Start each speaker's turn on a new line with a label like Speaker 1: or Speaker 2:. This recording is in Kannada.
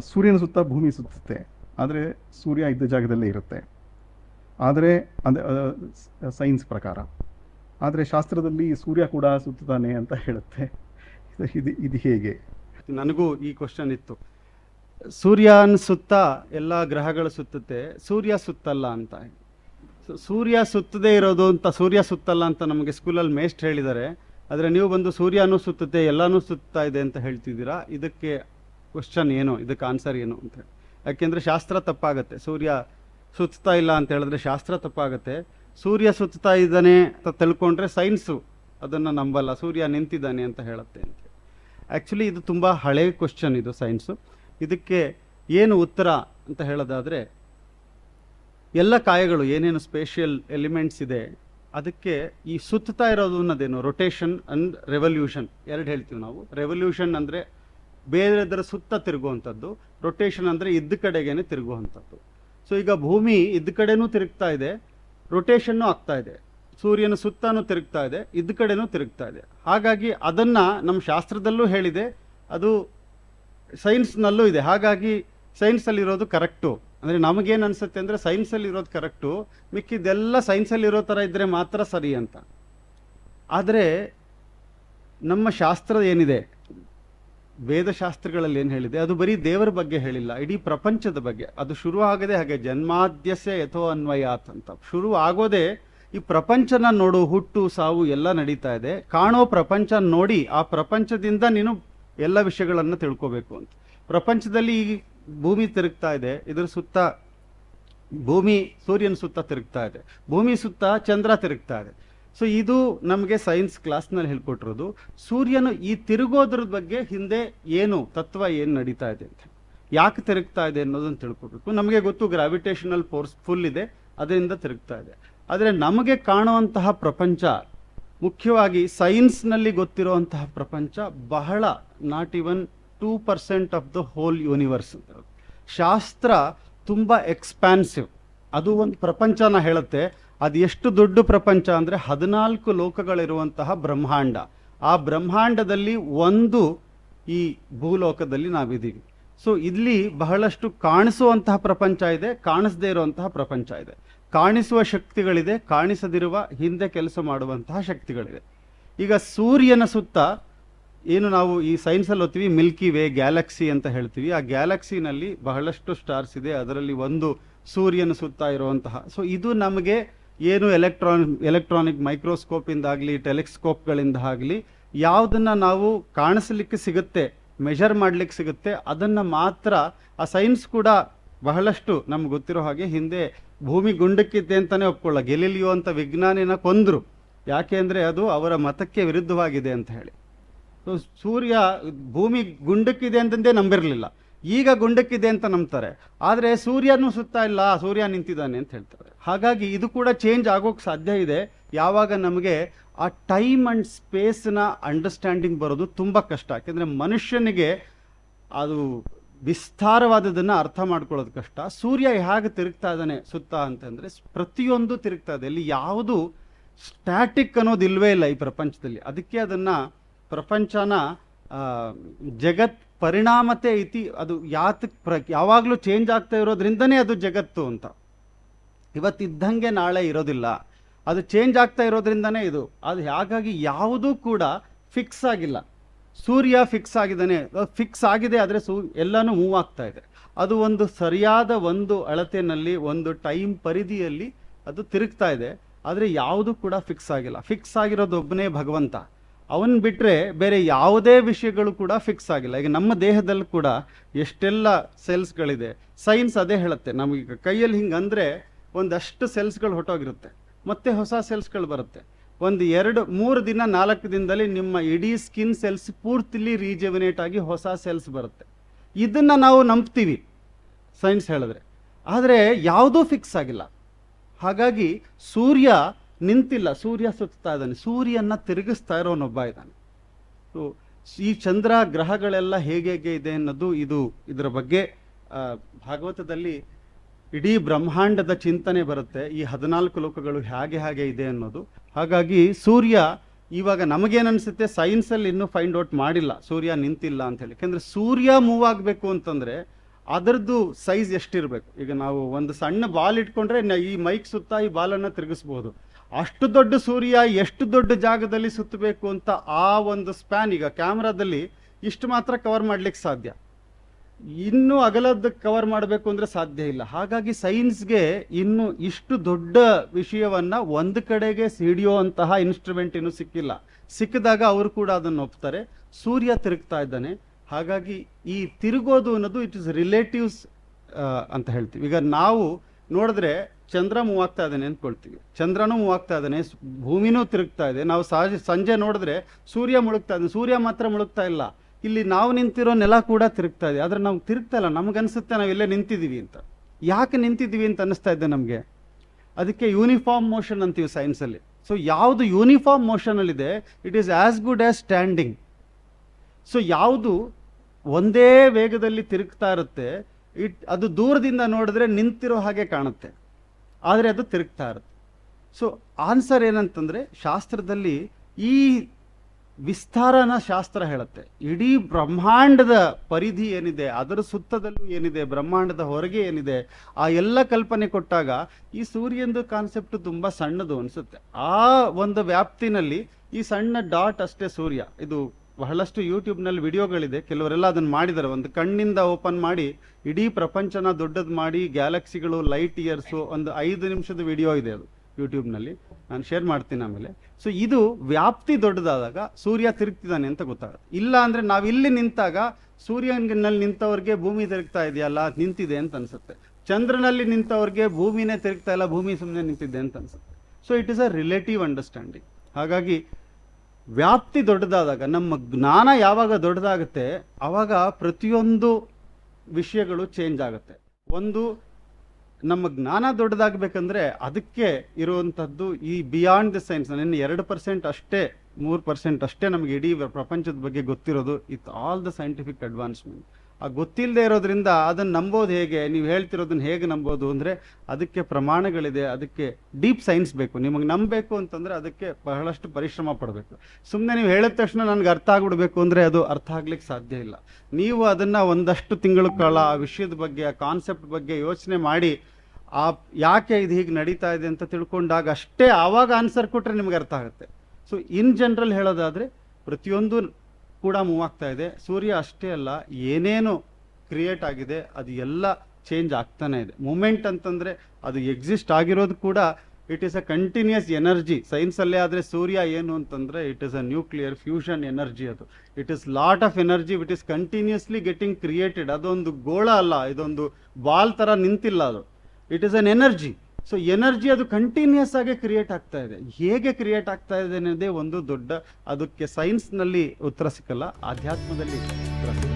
Speaker 1: ಸೂರ್ಯನ ಸುತ್ತ ಭೂಮಿ ಸುತ್ತುತ್ತೆ. ಆದರೆ ಸೂರ್ಯ ಇದ್ದ ಜಾಗದಲ್ಲೇ ಇರುತ್ತೆ. ಆದರೆ ಅದೇ ಸೈನ್ಸ್ ಪ್ರಕಾರ. ಆದರೆ ಶಾಸ್ತ್ರದಲ್ಲಿ ಸೂರ್ಯ ಕೂಡ ಸುತ್ತಾನೆ ಅಂತ ಹೇಳುತ್ತೆ. ಇದು- ಇದು ಹೇಗೆ?
Speaker 2: ನನಗೂ ಈ ಕ್ವಶನ್ ಇತ್ತು. ಸೂರ್ಯನ ಸುತ್ತ ಎಲ್ಲ ಗ್ರಹಗಳು ಸುತ್ತುತ್ತೆ. ಸೂರ್ಯ ಸುತ್ತಲ್ಲ ಅಂತ. ಸೂರ್ಯ ಸುತ್ತದೇ ಇರೋದು ಅಂತ, ಸೂರ್ಯ ಸುತ್ತಲ್ಲ ಅಂತ ನಮಗೆ ಸ್ಕೂಲಲ್ಲಿ ಮೇಸ್ಟ್ ಹೇಳಿದ್ದಾರೆ ಆದರೆ ನೀವು ಬಂದು ಸೂರ್ಯನೂ ಸುತ್ತುತ್ತೆ, ಎಲ್ಲನೂ ಸುತ್ತಾ ಇದೆ ಅಂತ ಹೇಳ್ತಿದ್ದೀರಾ? ಇದಕ್ಕೆ ಕ್ವಶನ್ ಏನು? ಇದಕ್ಕೆ ಆನ್ಸರ್ ಏನು ಅಂತ ಯಾಕೆಂದರೆ ಶಾಸ್ತ್ರ ತಪ್ಪಾಗುತ್ತೆ. ಸೂರ್ಯ ಸುತ್ತಾ ಇಲ್ಲ ಅಂತ ಹೇಳಿದ್ರೆ ಶಾಸ್ತ್ರ ತಪ್ಪಾಗುತ್ತೆ. ಸೂರ್ಯ ಸುತ್ತಾ ಇದ್ದಾನೆ ಅಂತ ತಿಳ್ಕೊಂಡ್ರೆ ಸೈನ್ಸು ಅದನ್ನು ನಂಬಲ್ಲ. ಸೂರ್ಯ ನಿಂತಿದ್ದಾನೆ ಅಂತ ಹೇಳುತ್ತೆ ಅಂತ ಆ್ಯಕ್ಚುಲಿ ಇದು ತುಂಬ ಹಳೆ ಕ್ವಶನ್ ಇದು ಸೈನ್ಸು ಇದಕ್ಕೆ ಏನು ಉತ್ತರ ಅಂತ ಹೇಳೋದಾದರೆ, ಎಲ್ಲ ಕಾಯಗಳು, ಏನೇನು ಸ್ಪೇಷಿಯಲ್ ಎಲಿಮೆಂಟ್ಸ್ ಇದೆ, ಅದಕ್ಕೆ ಈ ಸುತ್ತಾ ಇರೋದು ಅನ್ನೋದೇನು? ರೊಟೇಷನ್ ಅಂಡ್ ರೆವಲ್ಯೂಷನ್ ಎರಡು ಹೇಳ್ತೀವಿ ನಾವು. ರೆವಲ್ಯೂಷನ್ ಅಂದರೆ ಬೇರೆದರ ಸುತ್ತ ತಿರುಗುವಂಥದ್ದು ರೊಟೇಷನ್ ಅಂದರೆ ಇದ್ದ ಕಡೆಗೇನೆ ತಿರುಗುವಂಥದ್ದು. ಸೊ ಈಗ ಭೂಮಿ ಇದ್ದ ಕಡೆನೂ ತಿರುಗ್ತಾ ಇದೆ ರೊಟೇಷನ್ನು ಆಗ್ತಾ ಇದೆ. ಸೂರ್ಯನ ಸುತ್ತನೂ ತಿರುಗ್ತಾ ಇದೆ, ಇದ್ದ ಕಡೆನೂ ತಿರುಗ್ತಾ ಇದೆ. ಹಾಗಾಗಿ ಅದನ್ನು ನಮ್ಮ ಶಾಸ್ತ್ರದಲ್ಲೂ ಹೇಳಿದೆ, ಅದು ಸೈನ್ಸ್ನಲ್ಲೂ ಇದೆ. ಹಾಗಾಗಿ ಸೈನ್ಸಲ್ಲಿರೋದು ಕರೆಕ್ಟು ಅಂದರೆ ನಮಗೇನು ಅನಿಸುತ್ತೆ ಅಂದರೆ ಸೈನ್ಸಲ್ಲಿರೋದು ಕರೆಕ್ಟು ಮಿಕ್ಕಿದ್ದೆಲ್ಲ ಸೈನ್ಸಲ್ಲಿರೋ ಥರ ಇದ್ದರೆ ಮಾತ್ರ ಸರಿ ಅಂತ. ಆದರೆ ನಮ್ಮ ಶಾಸ್ತ್ರ ಏನಿದೆ? ವೇದಶಾಸ್ತ್ರಗಳಲ್ಲಿ ಏನು ಹೇಳಿದೆ, ಅದು ಬರೀ ದೇವರ ಬಗ್ಗೆ ಹೇಳಿಲ್ಲ, ಇಡೀ ಪ್ರಪಂಚದ ಬಗ್ಗೆ. ಅದು ಶುರು ಆಗದೆ ಹಾಗೆ ಜನ್ಮಾದ್ಯಸ್ಯ ಯಥೋ ಅನ್ವಯಾತ್ ಅಂತ. ಶುರು ಆಗೋದೆ ಈ ಪ್ರಪಂಚನ ನೋಡು, ಹುಟ್ಟು, ಸಾವು ಎಲ್ಲ ನಡೀತಾ ಇದೆ. ಕಾಣೋ ಪ್ರಪಂಚ ನೋಡಿ, ಆ ಪ್ರಪಂಚದಿಂದ ನೀನು ಎಲ್ಲ ವಿಷಯಗಳನ್ನು ತಿಳ್ಕೋಬೇಕು ಅಂತ. ಪ್ರಪಂಚದಲ್ಲಿ ಈ ಭೂಮಿ ತಿರುಗ್ತಾ ಇದೆ, ಇದರ ಸುತ್ತ ಭೂಮಿ, ಸೂರ್ಯನ ಸುತ್ತ ತಿರುಗ್ತಾ ಇದೆ. ಭೂಮಿ ಸುತ್ತ ಚಂದ್ರ ತಿರುಗ್ತಾ ಇದೆ. ಸೊ ಇದು ನಮಗೆ ಸೈನ್ಸ್ ಕ್ಲಾಸ್ನಲ್ಲಿ ಹೇಳ್ಕೊಟ್ಟಿರೋದು. ಸೂರ್ಯನು ಈ ತಿರುಗೋದ್ರ ಬಗ್ಗೆ ಹಿಂದೆ ಏನು, ತತ್ವ ಏನು ನಡೀತಾ ಇದೆ ಅಂತ. ಯಾಕೆ ತಿರುಗ್ತಾ ಇದೆ ಅನ್ನೋದನ್ನು ತಿಳ್ಕೊಬೇಕು. ನಮಗೆ ಗೊತ್ತು ಗ್ರಾವಿಟೇಷನಲ್ ಫೋರ್ಸ್ ಫುಲ್ ಇದೆ, ಅದರಿಂದ ತಿರುಗ್ತಾ ಇದೆ. ಆದರೆ ನಮಗೆ ಕಾಣುವಂತಹ ಪ್ರಪಂಚ, ಮುಖ್ಯವಾಗಿ ಸೈನ್ಸ್ನಲ್ಲಿ ಗೊತ್ತಿರುವಂತಹ ಪ್ರಪಂಚ ಬಹಳ not even two percent of the whole universe ಅಂತ ಶಾಸ್ತ್ರ ತುಂಬ ಎಕ್ಸ್ಪ್ಯಾನ್ಸಿವ್ ಅದು ಒಂದು ಪ್ರಪಂಚನ ಹೇಳುತ್ತೆ. ಅದು ಎಷ್ಟು ದೊಡ್ಡ ಪ್ರಪಂಚ ಅಂದರೆ ಹದಿನಾಲ್ಕು ಲೋಕಗಳಿರುವಂತಹ ಬ್ರಹ್ಮಾಂಡ. ಆ ಬ್ರಹ್ಮಾಂಡದಲ್ಲಿ ಒಂದು ಈ ಭೂಲೋಕದಲ್ಲಿ ನಾವಿದ್ದೀವಿ. ಸೊ ಇಲ್ಲಿ ಬಹಳಷ್ಟು ಕಾಣಿಸುವಂತಹ ಪ್ರಪಂಚ ಇದೆ, ಕಾಣಿಸದೇ ಇರುವಂತಹ ಪ್ರಪಂಚ ಇದೆ. ಕಾಣಿಸುವ ಶಕ್ತಿಗಳಿದೆ, ಕಾಣಿಸದಿರುವ ಹಿಂದೆ ಕೆಲಸ ಮಾಡುವಂತಹ ಶಕ್ತಿಗಳಿದೆ. ಈಗ ಸೂರ್ಯನ ಸುತ್ತ ಏನು ನಾವು ಈ ಸೈನ್ಸಲ್ಲಿ ಓದ್ತೀವಿ ಮಿಲ್ಕಿ ವೇ ಗ್ಯಾಲಕ್ಸಿ ಅಂತ ಹೇಳ್ತೀವಿ. ಆ ಗ್ಯಾಲಕ್ಸಿನಲ್ಲಿ ಬಹಳಷ್ಟು ಸ್ಟಾರ್ಸ್ ಇದೆ, ಅದರಲ್ಲಿ ಒಂದು ಸೂರ್ಯನ ಸುತ್ತ ಇರುವಂತಹ. ಸೊ ಇದು ನಮಗೆ ಏನು ಎಲೆಕ್ಟ್ರಾನ್, ಎಲೆಕ್ಟ್ರಾನಿಕ್ ಮೈಕ್ರೋಸ್ಕೋಪಿಂದಾಗಲಿ, ಟೆಲಿಸ್ಕೋಪ್ಗಳಿಂದ ಆಗಲಿ, ಯಾವುದನ್ನ ನಾವು ಕಾಣಿಸ್ಲಿಕ್ಕೆ ಸಿಗುತ್ತೆ, ಮೆಷರ್ ಮಾಡ್ಲಿಕ್ಕೆ ಸಿಗುತ್ತೆ, ಅದನ್ನು ಮಾತ್ರ ಆ ಸೈನ್ಸ್ ಕೂಡ ಬಹಳಷ್ಟು ನಮ್ಗೆ ಗೊತ್ತಿರೋ ಹಾಗೆ ಹಿಂದೆ ಭೂಮಿ ಗುಂಡಕ್ಕಿದೆ ಅಂತಾನೆ ಒಪ್ಕೊಳ್ಳ, ಗೆಲಿಲಿಯೋ ಅಂತ ವಿಜ್ಞಾನಿನ ಕೊಂದರು. ಯಾಕೆ ಅಂದರೆ ಅದು ಅವರ ಮತಕ್ಕೆ ವಿರುದ್ಧವಾಗಿದೆ ಅಂತ ಹೇಳಿ. ಸೊ ಸೂರ್ಯ ಭೂಮಿ ಗುಂಡಕ್ಕಿದೆ ಅಂತಂದೇ ನಂಬಿರಲಿಲ್ಲ. ಈಗ ಗುಂಡಕ್ಕಿದೆ ಅಂತ ನಂಬ್ತಾರೆ. ಆದರೆ ಸೂರ್ಯನೂ ಸುತ್ತ ಇಲ್ಲ, ಸೂರ್ಯ ನಿಂತಿದ್ದಾನೆ ಅಂತ ಹೇಳ್ತಾರೆ. ಹಾಗಾಗಿ ಇದು ಕೂಡ ಚೇಂಜ್ ಆಗೋಕ್ಕೆ ಸಾಧ್ಯ ಇದೆ. ಯಾವಾಗ ನಮಗೆ ಆ ಟೈಮ್ ಆ್ಯಂಡ್ ಸ್ಪೇಸ್ನ ಅಂಡರ್ಸ್ಟ್ಯಾಂಡಿಂಗ್ ಬರೋದು ತುಂಬ ಕಷ್ಟ. ಯಾಕೆಂದರೆ ಮನುಷ್ಯನಿಗೆ ಅದು ವಿಸ್ತಾರವಾದದನ್ನು ಅರ್ಥ ಮಾಡ್ಕೊಳ್ಳೋದು ಕಷ್ಟ. ಸೂರ್ಯ ಹೇಗೆ ತಿರುಗ್ತಾ ಇದ್ದಾನೆ ಸುತ್ತ ಅಂತಂದರೆ ಪ್ರತಿಯೊಂದು ತಿರುಗ್ತಾ ಇದೆ. ಇಲ್ಲಿ ಯಾವುದು ಸ್ಟ್ಯಾಟಿಕ್ ಅನ್ನೋದು ಇಲ್ಲವೇ ಇಲ್ಲ ಈ ಪ್ರಪಂಚದಲ್ಲಿ. ಅದಕ್ಕೆ ಅದನ್ನು ಪ್ರಪಂಚನ ಜಗತ್ ಪರಿಣಾಮತೆ ಐತಿ ಅದು ಯಾತ್ ಪ್ರ, ಯಾವಾಗಲೂ ಚೇಂಜ್ ಆಗ್ತಾ ಇರೋದ್ರಿಂದನೇ ಅದು ಜಗತ್ತು ಅಂತ. ಇವತ್ತಿದ್ದಂಗೆ ನಾಳೆ ಇರೋದಿಲ್ಲ. ಅದು ಚೇಂಜ್ ಆಗ್ತಾ ಇರೋದ್ರಿಂದನೇ ಇದು. ಅದು ಹಾಗಾಗಿ ಯಾವುದೂ ಕೂಡ ಫಿಕ್ಸ್ ಆಗಿಲ್ಲ. ಸೂರ್ಯ ಫಿಕ್ಸ್ ಆಗಿದ್ದಾನೆ. ಫಿಕ್ಸ್ ಆಗಿದೆ ಆದರೆ ಸೂ, ಎಲ್ಲನೂ ಮೂವ್ ಆಗ್ತಾ ಇದೆ. ಅದು ಒಂದು ಸರಿಯಾದ ಒಂದು ಅಳತೆಯಲ್ಲಿ ಒಂದು ಟೈಮ್ ಪರಿಧಿಯಲ್ಲಿ ಅದು ತಿರುಗ್ತಾ ಇದೆ. ಆದರೆ ಯಾವುದು ಕೂಡ ಫಿಕ್ಸ್ ಆಗಿಲ್ಲ. ಫಿಕ್ಸ್ ಆಗಿರೋದು ಒಬ್ಬನೇ ಭಗವಂತ. ಅವನ್ ಬಿಟ್ಟರೆ ಬೇರೆ ಯಾವುದೇ ವಿಷಯಗಳು ಕೂಡ ಫಿಕ್ಸ್ ಆಗಿಲ್ಲ. ಈಗ ನಮ್ಮ ದೇಹದಲ್ಲಿ ಕೂಡ ಎಷ್ಟೆಲ್ಲ ಸೆಲ್ಸ್ಗಳಿದೆ ಸೈನ್ಸ್ ಅದೇ ಹೇಳುತ್ತೆ. ನಮಗೀಗ ಕೈಯಲ್ಲಿ ಹಿಂಗೆ ಅಂದರೆ ಒಂದಷ್ಟು ಸೆಲ್ಸ್ಗಳು ಹೊಟ್ಟೋಗಿರುತ್ತೆ ಮತ್ತೆ ಹೊಸ ಸೆಲ್ಸ್ಗಳು ಬರುತ್ತೆ. ಒಂದು ಎರಡು, ಮೂರು ದಿನ, ನಾಲ್ಕು ದಿನದಲ್ಲಿ ನಿಮ್ಮ ಇಡೀ ಸ್ಕಿನ್ ಸೆಲ್ಸ್ ಪೂರ್ತಿಲಿ ರೀಜೆವಿನೇಟ್ ಆಗಿ ಹೊಸ ಸೆಲ್ಸ್ ಬರುತ್ತೆ. ಇದನ್ನು ನಾವು ನಂಬ್ತೀವಿ ಸೈನ್ಸ್ ಹೇಳಿದ್ರೆ. ಆದರೆ ಯಾವುದೂ ಫಿಕ್ಸ್ ಆಗಿಲ್ಲ. ಹಾಗಾಗಿ ಸೂರ್ಯ ನಿಂತಿಲ್ಲ. ಸೂರ್ಯ ಸುತ್ತಾ ಇದ್ದಾನೆ. ಸೂರ್ಯನ ತಿರುಗಿಸ್ತಾ ಇರೋನೊಬ್ಬ ಇದ್ದಾನೆ. ಸೊ ಈ ಚಂದ್ರ ಗ್ರಹಗಳೆಲ್ಲ ಹೇಗೆ ಹೇಗೆ ಇದೆ ಅನ್ನೋದು ಇದು ಇದರ ಬಗ್ಗೆ ಭಾಗವತದಲ್ಲಿ ಇಡೀ ಬ್ರಹ್ಮಾಂಡದ ಚಿಂತನೆ ಬರುತ್ತೆ. ಈ ಹದಿನಾಲ್ಕು ಲೋಕಗಳು ಹೇಗೆ ಹೇಗೆ ಇದೆ ಅನ್ನೋದು. ಹಾಗಾಗಿ ಸೂರ್ಯ ಇವಾಗ ನಮಗೇನು ಅನಿಸುತ್ತೆ ಸೈನ್ಸಲ್ಲಿ ಇನ್ನೂ ಫೈಂಡ್ ಔಟ್ ಮಾಡಿಲ್ಲ. ಸೂರ್ಯ ನಿಂತಿಲ್ಲ ಅಂತ ಹೇಳಿ. ಯಾಕೆಂದರೆ ಸೂರ್ಯ ಮೂವ್ ಆಗಬೇಕು ಅಂತಂದ್ರೆ ಅದರದ್ದು ಸೈಜ್ ಎಷ್ಟಿರಬೇಕು? ಈಗ ನಾವು ಒಂದು ಸಣ್ಣ ಬಾಲ್ ಇಟ್ಕೊಂಡ್ರೆ ಈ ಮೈಕ್ ಸುತ್ತ ಈ ಬಾಲನ್ನು ತಿರುಗಿಸ್ಬೋದು. ಅಷ್ಟು ದೊಡ್ಡ ಸೂರ್ಯ ಎಷ್ಟು ದೊಡ್ಡ ಜಾಗದಲ್ಲಿ ಸುತ್ತಬೇಕು ಅಂತ ಆ ಒಂದು ಸ್ಪ್ಯಾನ್ ಈಗ ಕ್ಯಾಮ್ರಾದಲ್ಲಿ ಇಷ್ಟು ಮಾತ್ರ ಕವರ್ ಮಾಡ್ಲಿಕ್ಕೆ ಸಾಧ್ಯ. ಇನ್ನೂ ಅಗಲದ ಕವರ್ ಮಾಡಬೇಕು ಅಂದರೆ ಸಾಧ್ಯ ಇಲ್ಲ. ಹಾಗಾಗಿ ಸೈನ್ಸ್ಗೆ ಇನ್ನು ಇಷ್ಟು ದೊಡ್ಡ ವಿಷಯವನ್ನು ಒಂದು ಕಡೆಗೆ ಸಿಡಿಯೋ ಅಂತಹ ಇನ್ಸ್ಟ್ರೂಮೆಂಟ್ ಇನ್ನೂ ಸಿಕ್ಕಿಲ್ಲ. ಸಿಕ್ಕಿದಾಗ ಅವರು ಕೂಡ ಅದನ್ನು ಒಪ್ತಾರೆ. ಸೂರ್ಯ ತಿರುಗ್ತಾ ಇದ್ದಾನೆ. ಹಾಗಾಗಿ ಈ ತಿರುಗೋದು ಅನ್ನೋದು ಇಟ್ ಇಸ್ ರಿಲೇಟಿವ್ಸ್ ಅಂತ ಹೇಳ್ತೀವಿ. ಈಗ ನಾವು ನೋಡಿದ್ರೆ ಚಂದ್ರ ಮೂವ್ ಆಗ್ತಾ ಇದ್ದಾನೆ ಅಂದ್ಕೊಳ್ತೀವಿ. ಚಂದ್ರನೂ ಮೂವ್ ಆಗ್ತಾ ಇದ್ದಾನೆ ಭೂಮಿನೂ ತಿರುಗ್ತಾ ಇದೆ. ನಾವು ಸಹಜ ಸಂಜೆ ನೋಡಿದ್ರೆ ಸೂರ್ಯ ಮುಳುಗ್ತಾ ಇದ್ದಾನೆ ಸೂರ್ಯ ಮಾತ್ರ ಮುಳುಗ್ತಾ ಇಲ್ಲ. ಇಲ್ಲಿ ನಾವು ನಿಂತಿರೋ ನೆಲ ಕೂಡ ತಿರುಗ್ತಾ ಇದೆ. ಆದರೆ ನಾವು ತಿರುಗ್ತಾ ಇಲ್ಲ. ನಮಗನ್ಸುತ್ತೆ ನಾವು ಇಲ್ಲೇ ನಿಂತಿದ್ದೀವಿ ಅಂತ. ಯಾಕೆ ನಿಂತಿದ್ದೀವಿ ಅಂತ ಅನ್ನಿಸ್ತಾ ಇದೆ ನಮಗೆ? ಅದಕ್ಕೆ ಯೂನಿಫಾರ್ಮ್ ಮೋಷನ್ ಅಂತೀವಿ ಸೈನ್ಸಲ್ಲಿ ಸೊ ಯಾವುದು uniform ಮೋಷನಲ್ಲಿದೆ it is as good as standing so ಯಾವುದು ಒಂದೇ ವೇಗದಲ್ಲಿ ತಿರುಗ್ತಾ ಇರುತ್ತೆ, ಇಟ್, ಅದು ದೂರದಿಂದ ನೋಡಿದ್ರೆ ನಿಂತಿರೋ ಹಾಗೆ ಕಾಣುತ್ತೆ, ಆದರೆ ಅದು ತಿರುಗ್ತಾ ಇರುತ್ತೆ. ಸೊ ಆನ್ಸರ್ ಏನಂತಂದರೆ, ಶಾಸ್ತ್ರದಲ್ಲಿ ಈ ವಿಸ್ತಾರನ ಶಾಸ್ತ್ರ ಹೇಳುತ್ತೆ. ಇಡೀ ಬ್ರಹ್ಮಾಂಡದ ಪರಿಧಿ ಏನಿದೆ, ಅದರ ಸುತ್ತದಲ್ಲೂ ಏನಿದೆ, ಬ್ರಹ್ಮಾಂಡದ ಹೊರಗೆ ಏನಿದೆ, ಆ ಎಲ್ಲ ಕಲ್ಪನೆ ಕೊಟ್ಟಾಗ ಈ ಸೂರ್ಯಂದು ಕಾನ್ಸೆಪ್ಟ್ ತುಂಬ ಸಣ್ಣದು ಅನಿಸುತ್ತೆ. ಆ ಒಂದು ವ್ಯಾಪ್ತಿನಲ್ಲಿ ಈ ಸಣ್ಣ ಡಾಟ್ ಅಷ್ಟೇ ಸೂರ್ಯ, ಇದು ಬಹಳಷ್ಟು ಯೂಟ್ಯೂಬ್ನಲ್ಲಿ ವಿಡಿಯೋಗಳಿದೆ. ಕೆಲವರೆಲ್ಲ ಅದನ್ನು ಮಾಡಿದ್ದಾರೆ. ಒಂದು ಕಣ್ಣಿಂದ ಓಪನ್ ಮಾಡಿ, ಇಡೀ ಪ್ರಪಂಚನ ದೊಡ್ಡದು ಮಾಡಿ, ಗ್ಯಾಲಕ್ಸಿಗಳು, ಲೈಟ್ ಇಯರ್ಸು, ಒಂದು ಐದು ನಿಮಿಷದ ವಿಡಿಯೋ ಇದೆ ಅದು ಯೂಟ್ಯೂಬ್ನಲ್ಲಿ. ನಾನು ಶೇರ್ ಮಾಡ್ತೀನಿ ಆಮೇಲೆ. ಸೊ, ಇದು ವ್ಯಾಪ್ತಿ ದೊಡ್ಡದಾದಾಗ ಸೂರ್ಯ ತಿರುಗ್ತಿದ್ದಾನೆ ಅಂತ ಗೊತ್ತಾಗುತ್ತೆ. ಇಲ್ಲ ಅಂದರೆ ನಾವು ಇಲ್ಲಿ ನಿಂತಾಗ ಸೂರ್ಯನಲ್ಲಿ ನಿಂತವ್ರಿಗೆ ಭೂಮಿ ತಿರುಗ್ತಾ ಇದೆಯಲ್ಲ, ನಿಂತಿದೆ ಅಂತ ಅನ್ಸುತ್ತೆ. ಚಂದ್ರನಲ್ಲಿ ನಿಂತವ್ರಿಗೆ ಭೂಮಿನೇ ತಿರುಗ್ತಾ ಇಲ್ಲ, ಭೂಮಿ ಸುಮ್ಮನೆ ನಿಂತಿದೆ ಅಂತ ಅನ್ಸುತ್ತೆ. So it is a relative understanding ಹಾಗಾಗಿ ವ್ಯಾಪ್ತಿ ದೊಡ್ಡದಾದಾಗ, ನಮ್ಮ ಜ್ಞಾನ ಯಾವಾಗ ದೊಡ್ಡದಾಗುತ್ತೆ ಆವಾಗ ಪ್ರತಿಯೊಂದು ವಿಷಯಗಳು ಚೇಂಜ್ ಆಗುತ್ತೆ. ಒಂದು, ನಮ್ಮ ಜ್ಞಾನ ದೊಡ್ಡದಾಗಬೇಕಂದ್ರೆ ಅದಕ್ಕೆ ಇರುವಂಥದ್ದು ಈ ಬಿಯಾಂಡ್ ದ ಸೈನ್ಸ್ ನಿನ್ನೆ ಎರಡು ಪರ್ಸೆಂಟ್ ಅಷ್ಟೇ, ಮೂರು ಪರ್ಸೆಂಟ್ ಅಷ್ಟೇ ನಮಗೆ ಇಡೀ ಪ್ರಪಂಚದ ಬಗ್ಗೆ ಗೊತ್ತಿರೋದು ಇತ್ ಆಲ್ ದ ಸೈಂಟಿಫಿಕ್ ಅಡ್ವಾನ್ಸ್ಮೆಂಟ್ ಗೊತ್ತಿಲ್ಲದೆ ಇರೋದ್ರಿಂದ ಅದನ್ನು ನಂಬೋದು ಹೇಗೆ? ನೀವು ಹೇಳ್ತಿರೋದನ್ನ ಹೇಗೆ ನಂಬೋದು ಅಂದರೆ ಅದಕ್ಕೆ ಪ್ರಮಾಣಗಳಿದೆ, ಅದಕ್ಕೆ ಡೀಪ್ ಸೈನ್ಸ್ ಬೇಕು. ನಿಮಗೆ ನಂಬಬೇಕು ಅಂತಂದರೆ ಅದಕ್ಕೆ ಬಹಳಷ್ಟು ಪರಿಶ್ರಮ ಪಡಬೇಕು. ಸುಮ್ಮನೆ ನೀವು ಹೇಳಿದ ತಕ್ಷಣ ನನಗೆ ಅರ್ಥ ಆಗ್ಬಿಡ್ಬೇಕು ಅಂದರೆ ಅದು ಅರ್ಥ ಆಗ್ಲಿಕ್ಕೆ ಸಾಧ್ಯ ಇಲ್ಲ. ನೀವು ಅದನ್ನು ಒಂದಷ್ಟು ತಿಂಗಳ ಕಾಲ ಆ ವಿಷಯದ ಬಗ್ಗೆ, ಆ ಕಾನ್ಸೆಪ್ಟ್ ಬಗ್ಗೆ ಯೋಚನೆ ಮಾಡಿ, ಆ ಯಾಕೆ ಇದು ಹೀಗೆ ನಡೀತಾ ಇದೆ ಅಂತ ತಿಳ್ಕೊಂಡಾಗ ಅಷ್ಟೇ ಆವಾಗ ಆನ್ಸರ್ ಕೊಟ್ಟರೆ ನಿಮ್ಗೆ ಅರ್ಥ ಆಗುತ್ತೆ. ಸೊ ಇನ್ ಜನರಲ್ ಹೇಳೋದಾದರೆ ಪ್ರತಿಯೊಂದು ಕೂಡ ಮೂವ್ ಆಗ್ತಾ ಇದೆ. ಸೂರ್ಯ ಅಷ್ಟೇ ಅಲ್ಲ, ಏನೇನು ಕ್ರಿಯೇಟ್ ಆಗಿದೆ, ಅದು ಎಲ್ಲ ಚೇಂಜ್ ಆಗ್ತಾನೆ ಇದೆ. ಮೂಮೆಂಟ್ ಅಂತಂದರೆ ಅದು ಎಕ್ಸಿಸ್ಟ್ ಆಗಿರೋದು ಕೂಡ it is a continuous energy ಸೈನ್ಸಲ್ಲೇ ಆದರೆ ಸೂರ್ಯ ಏನು ಅಂತಂದರೆ it is a nuclear fusion energy ಅದು. It is lot of energy it is continuously getting created ಅದೊಂದು ಗೋಳ ಅಲ್ಲ, ಇದೊಂದು ಬಾಲ್ ಥರ ನಿಂತಿಲ್ಲ ಅದು. It is an energy so energy ಅದು ಕಂಟಿನ್ಯೂಸ್ ಆಗಿ ಕ್ರಿಯೇಟ್ ಆಗ್ತಾ ಇದೆ. ಹೇಗೆ ಕ್ರಿಯೇಟ್ ಆಗ್ತಾ ಇದೆ ಅನ್ನೋದೇ ಒಂದು ದೊಡ್ಡ, ಅದಕ್ಕೆ ಸೈನ್ಸ್ನಲ್ಲಿ ಉತ್ತರ ಸಿಕ್ಕಲ್ಲ, ಆಧ್ಯಾತ್ಮದಲ್ಲಿ ಉತ್ತರ ಸಿಗುತ್ತೆ